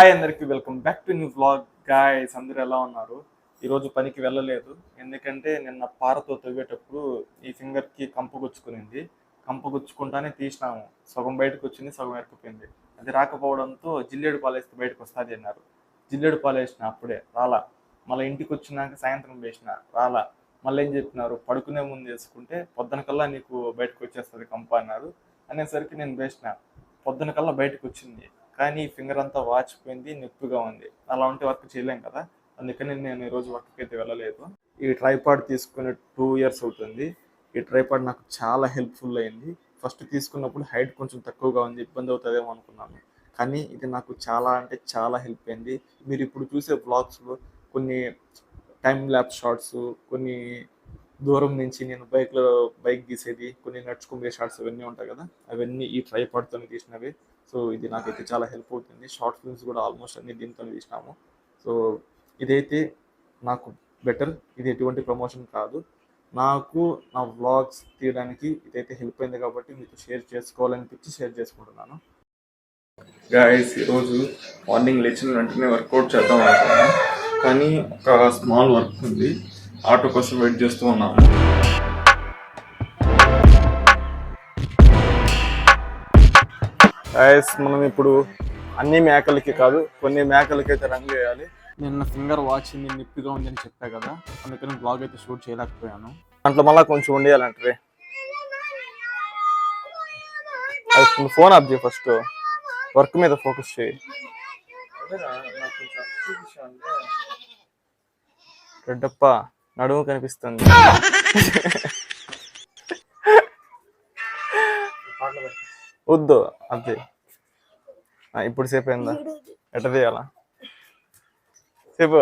Hi అందరికి welcome back to new vlog. Guys అందరూ ఎలా ఉన్నారు? ఈరోజు పనికి వెళ్ళలేదు. ఎందుకంటే నిన్న పారతో తవ్వేటప్పుడు ఈ ఫింగర్కి కంపగుచ్చుకునింది కంపగుచ్చుకుంటానే తీసినాము. సగం బయటకు వచ్చింది సగం ఎరకపోయింది అది రాకపోవడంతో జిల్లేడు పాలేస్తే బయటకు వస్తుంది అన్నారు. జిల్లేడు పాలేసిన అప్పుడే రాలా. మళ్ళీ ఇంటికి వచ్చినాక సాయంత్రం వేసిన రాలా. మళ్ళీ ఏం చెప్పినారు? పడుకునే ముందు వేసుకుంటే పొద్దున కల్లా నీకు బయటకు వచ్చేస్తుంది కంప అన్నారు. అనేసరికి నేను వేసిన పొద్దున కల్లా బయటకు వచ్చింది. కానీ ఫింగర్ అంతా వాచిపోయింది నొప్పిగా ఉంది. అలా ఉంటే వర్క్ చేయలేం కదా. అందుకని నేను ఈరోజు వర్క్కి అయితే వెళ్ళలేదు. ఈ ట్రైపాడ్ తీసుకుని టూ ఇయర్స్ అవుతుంది. ఈ ట్రైపాడ్ నాకు చాలా హెల్ప్ఫుల్ అయింది. ఫస్ట్ తీసుకున్నప్పుడు హైట్ కొంచెం తక్కువగా ఉంది ఇబ్బంది అవుతుందేమో అనుకున్నాను. కానీ ఇది నాకు చాలా అంటే చాలా హెల్ప్ అయింది. మీరు ఇప్పుడు చూసే బ్లాగ్స్లో కొన్ని టైం ల్యాప్ షార్ట్స్ కొన్ని దూరం నుంచి నేను బైక్లో బైక్ గీసేది కొన్ని నడుచుకునే షార్ట్స్ అవన్నీ ఉంటాయి కదా అవన్నీ ఈ ట్రైపాడ్తో తీసినవి. సో ఇది నాకైతే చాలా హెల్ప్ అవుతుంది. షార్ట్ ఫిల్మ్స్ కూడా ఆల్మోస్ట్ అన్ని దీంతో తీసినాము. సో ఇదైతే నాకు బెటర్ ఇది ఎటువంటి ప్రమోషన్ కాదు. నాకు నా వ్లాగ్స్ తీయడానికి ఇదైతే హెల్ప్ అయింది కాబట్టి మీకు షేర్ చేసుకోవాలనిపించి షేర్ చేసుకుంటున్నాను. గాయస్ ఈరోజు మార్నింగ్ లేచిన వెంటనే వర్కౌట్ చేద్దాం అనుకున్నాను. కానీ ఒక స్మాల్ వర్క్ ఉంది. ఆటో కోసం వెయిట్ చేస్తూ ఉన్నాము గాయస్ మనం ఇప్పుడు అన్ని మేకలకి కాదు కొన్ని మేకలకి అయితే రంగు వేయాలి నిన్న ఫింగర్ వాచ్ నిప్పిగా ఉంది అని చెప్పా కదా అందుకని బ్లాగ్ అయితే షూట్ చేయలేకపోయాను. దాంట్లో మళ్ళీ కొంచెం ఉండేయాలంటే అది ఫోన్ ఆఫ్ చేయి ఫస్ట్ వర్క్ మీద ఫోకస్ చేయి. రెడ్డప్ప నడుము కనిపిస్తుంది. వద్దు ఆ, ఇప్పుడు సేపు అయిందా? ఎట్ట తీయాలా? సేపు.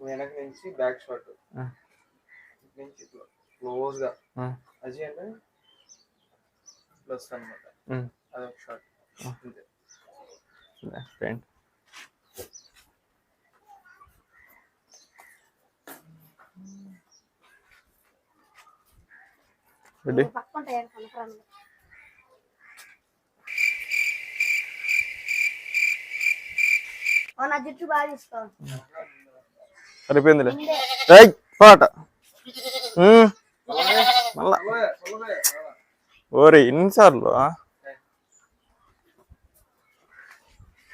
వెనక నుంచి బ్యాక్ షాట్. నుంచి క్లోజ్గా అది అంటే ప్లస్ అనమాట అదొక షాట్. అంతే. తీసుకో. సరిపోయిందిలే. పాట. మళ్ళా. ఓరే ఎన్నిసార్లు?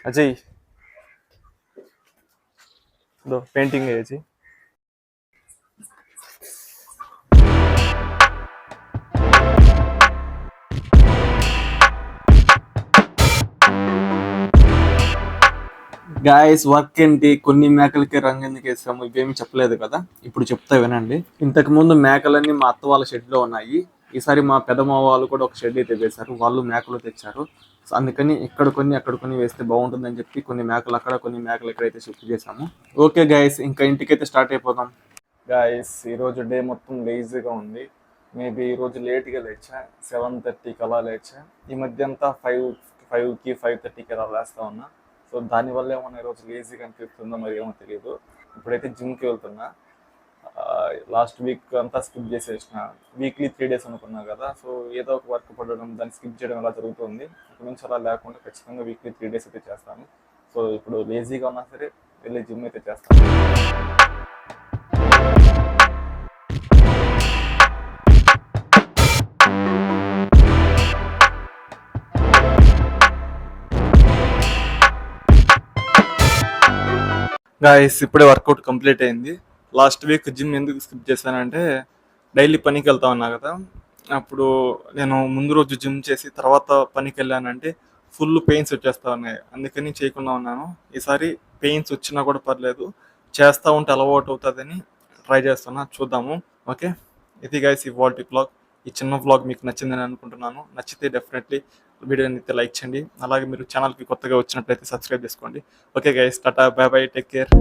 అజయ్. పెయింటింగ్ వేసి గాయస్ వర్క్ ఏంటి? కొన్ని మేకలకి రంగు ఎందుకు వేసాము? ఇవేమి చెప్పలేదు కదా? ఇప్పుడు చెప్తా వినండి. ఇంతకు ముందు మేకలన్నీ మా అత్త వాళ్ళ షెడ్లో ఉన్నాయి. ఈసారి మా పెదమ వాళ్ళు కూడా ఒక షెడ్ అయితే వేశారు. వాళ్ళు మేకలు తెచ్చారు. సో అందుకని ఇక్కడ కొన్ని అక్కడ కొన్ని వేస్తే బాగుంటుందని చెప్పి కొన్ని మేకలు అక్కడ కొన్ని మేకలు ఎక్కడైతే షిఫ్ట్ చేసాము ఓకే గాయస్ ఇంకా ఇంటికైతే స్టార్ట్ అయిపోదాం. గాయస్ ఈరోజు డే మొత్తం లేజీగా ఉంది. మేబీ ఈరోజు లేట్గా లేచా. సెవెన్ థర్టీకి అలా లేచా. ఈ మధ్య అంతా ఫైవ్ ఫైవ్కి ఫైవ్ థర్టీకి అలా లేస్తా ఉన్నా. సో దానివల్ల ఏమన్నా ఈరోజు లేజీగా అనిపిస్తుందో మరి ఏమో తెలియదు ఇప్పుడైతే జిమ్కి వెళ్తున్నా. లాస్ట్ వీక్ అంతా స్కిప్ చేసేసిన. వీక్లీ త్రీ డేస్ అనుకున్నా కదా సో ఏదో ఒక వర్క్ పడడం దాన్ని స్కిప్ చేయడం అలా జరుగుతుంది? ఇప్పటి నుంచి అలా లేకుండా ఖచ్చితంగా వీక్లీ త్రీ డేస్ అయితే చేస్తాను. సో ఇప్పుడు లేజీగా ఉన్నా సరే వెళ్ళి జిమ్ అయితే చేస్తాను. గాయస్ ఇప్పుడే వర్కౌట్ కంప్లీట్ అయింది. లాస్ట్ వీక్ జిమ్ ఎందుకు స్కిప్ చేశానంటే డైలీ పనికి వెళ్తా ఉన్నా కదా. అప్పుడు నేను ముందు రోజు జిమ్ చేసి తర్వాత పనికి వెళ్ళానంటే ఫుల్ పెయిన్స్ వచ్చేస్తా ఉన్నాయి. అందుకని చేయకుండా ఉన్నాను. ఈసారి పెయిన్స్ వచ్చినా కూడా పర్లేదు. చేస్తూ ఉంటే అలవాటు అవుతుందని ట్రై చేస్తున్నా. చూద్దాము. ఓకే ఇది గైస్ ఈ వాల్టీ బ్లాగ్ ఈ చిన్న వ్లాగ్ మీకు నచ్చిందని అనుకుంటున్నాను. నచ్చితే డెఫినెట్లీ వీడియోని అయితే లైక్ చేయండి. అలాగే మీరు ఛానల్కి కొత్తగా వచ్చినట్లయితే సబ్స్క్రైబ్ చేసుకోండి. Okay guys tata bye bye take care